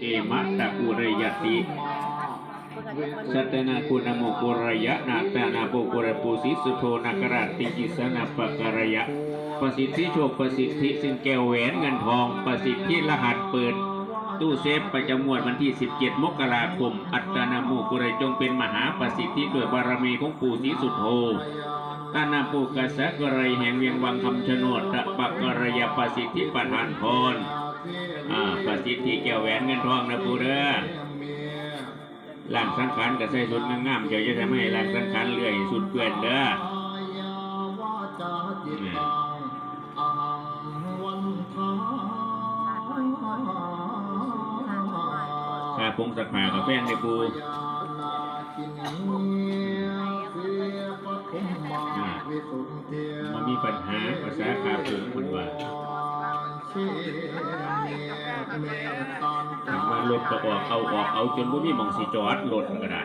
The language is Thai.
เอมะตะกุระยติสัตนาคุณโมกุระยะนาตานาโปกุระปูสิสุโธนากราติกิสนาปะกรยะ ประสิทธิโชคประสิทธิซึ่งแก้วแหวนเงินทอง ประสิทธิรหัสเปิด ตู้เซฟประจำงวดวันที่ 17 มกราคม อัตนาโมกุระจงเป็นมหาประสิทธิด้วยบารมีของปู่ศรีสุโธตานาปูกษะกระไรแห่งเวียงวังคำชะโนดตะปะกรยะประสิทธิประธานพร สิทธิแก้วแหวนเงินทองนะปูเด้อล่างสังขารก็ใส่สุดงามๆเดี๋ยวจะทำให้ล่างสังขารเลื่อยสุดเปื่อนเด้อข้าพงสักผากาแฟในปูมันมีปัญหาภาษาขาผงคนว่า มารถก็ออกเอาออกเอาจนบ่มีหมองสีจอดรถก็ได้